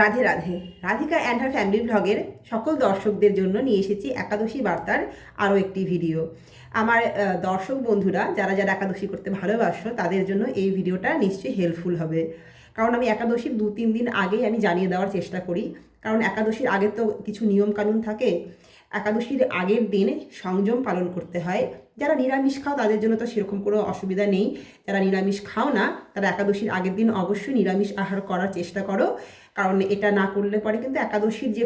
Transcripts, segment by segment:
Radhe Radhe. Radhika and her family ব্লগের সকল দর্শকদের জন্য নিয়ে এসেছি একাদশী বার্তার আরও একটি ভিডিও আমার দর্শক বন্ধুরা, যারা যারা একাদশী করতে ভালোবাসো, তাদের জন্য এই ভিডিওটা নিশ্চয়ই হেল্পফুল হবে। কারণ আমি একাদশীর দু তিন দিন আগেই আমি জানিয়ে দেওয়ার চেষ্টা করি। কারণ একাদশীর আগে তো কিছু নিয়ম কানুন থাকে। একাদশীর আগের দিন সংযম পালন করতে হয়। যারা নিরামিষ খাও, তাদের জন্য তো সেরকম কোনো অসুবিধা নেই। যারা নিরামিষ খাও না, তারা একাদশীর আগের দিন অবশ্যই নিরামিষ আহার করার চেষ্টা করো। কারণ এটা না করলে পরে কিন্তু একাদশীর যে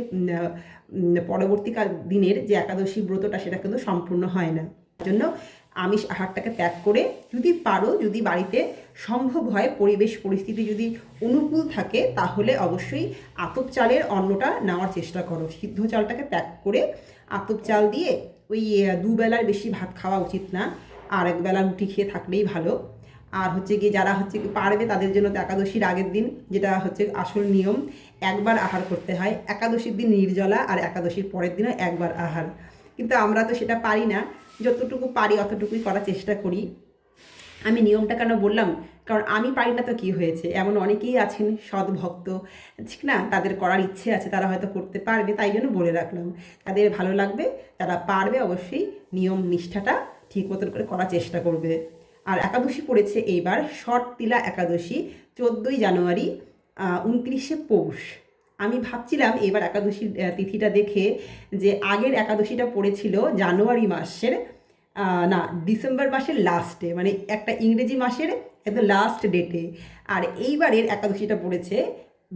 পরবর্তীকাল দিনের যে একাদশী ব্রতটা, সেটা কিন্তু সম্পূর্ণ হয় না। জন্য আমিষ আহারটাকে ত্যাগ করে যদি পারো, যদি বাড়িতে সম্ভব হয়, পরিবেশ পরিস্থিতি যদি অনুকূল থাকে, তাহলে অবশ্যই আতপ চালের অন্নটা নেওয়ার চেষ্টা করো। সিদ্ধ চালটাকে ত্যাগ করে আতপ চাল দিয়ে ওই দুবেলার বেশি ভাত খাওয়া উচিত না। আর একবেলা রুটি খেয়ে থাকলেই ভালো। আর হচ্ছে গিয়ে যারা হচ্ছে পারবে তাদের জন্য তো একাদশীর আগের দিন, যেটা হচ্ছে আসল নিয়ম, একবার আহার করতে হয়। একাদশীর দিন নির্জলা আর একাদশীর পরের দিনও একবার আহার। কিন্তু আমরা তো সেটা পারি না। যতটুকু পারি অতটুকুই করার চেষ্টা করি। আমি নিয়মটা কেন বললাম? কারণ আমি পারি না তো কী হয়েছে? এমন অনেকেই আছেন সৎ ভক্ত ঠিক না? তাদের করার ইচ্ছে আছে, তারা হয়তো করতে পারবে, তাই জন্য বলে রাখলাম। তাদের ভালো লাগবে, তারা পারবে অবশ্যই নিয়ম নিষ্ঠাটা ঠিক মতন করে করার চেষ্টা করবে। আর একাদশী পড়েছে এইবার শর্ট তিলা একাদশী, চোদ্দোই জানুয়ারি উনত্রিশে পৌষ। আমি ভাবছিলাম এবার একাদশীর তিথিটা দেখে যে আগের একাদশীটা পড়েছিল জানুয়ারি মাসের না, ডিসেম্বর মাসের লাস্টে মানে একটা ইংরেজি মাসের একদম লাস্ট ডেটে আর এইবারের একাদশীটা পড়েছে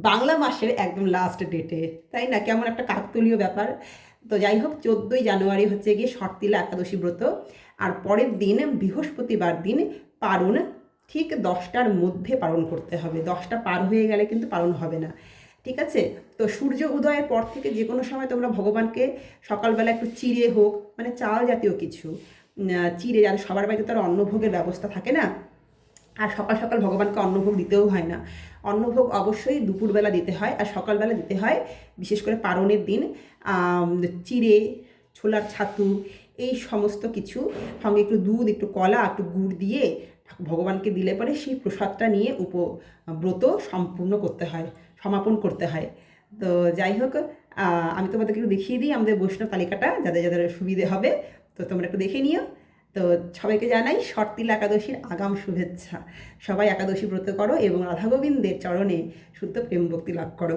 বাংলা মাসের একদম লাস্ট ডেটে তাই না? কেমন একটা কাকতলীয় ব্যাপার। তো যাই হোক, চোদ্দোই জানুয়ারি হচ্ছে গিয়ে শর্তিলা একাদশী ব্রত। আর পরের দিন বৃহস্পতিবার দিন পারণ ঠিক দশটার মধ্যে পালন করতে হবে। দশটা পার হয়ে গেলে কিন্তু পালন হবে না। ঠিক আছে? তো সূর্য উদয়ের পর থেকে যে কোনো সময় তোমরা ভগবানকে সকালবেলা একটু চিড়ে হোক মানে চাল জাতীয় কিছু চিড়ে যাতে সবার বাড়িতে তো আর অন্নভোগের ব্যবস্থা থাকে না। আর সকাল সকাল ভগবানকে অন্নভোগ দিতেও হয় না। অন্নভোগ অবশ্যই দুপুরবেলা দিতে হয়, আর সকালবেলা দিতে হয়, বিশেষ করে পারণের দিন। চিড়ে, ছোলার ছাতু, এই সমস্ত কিছু, সঙ্গে একটু দুধ, একটু কলা, একটু গুড় দিয়ে ভগবানকে দিলে পরে সেই প্রসাদটা নিয়ে উপ, ব্রত সম্পূর্ণ করতে হয়, সমাপন করতে হয়। তো যাই হোক আমি তোমাদেরকে একটু দেখিয়ে দিই আমাদের বৈষ্ণব তালিকাটা, যাদের যাদের সুবিধে হবে। তো তোমরা একটু দেখে নিও। তো সবাইকে জানাই শর্তিল একাদশীর আগাম শুভেচ্ছা। সবাই একাদশী ব্রত করো এবং রাধা গোবিন্দের চরণে শুদ্ধ প্রেম ভক্তি লাভ করো।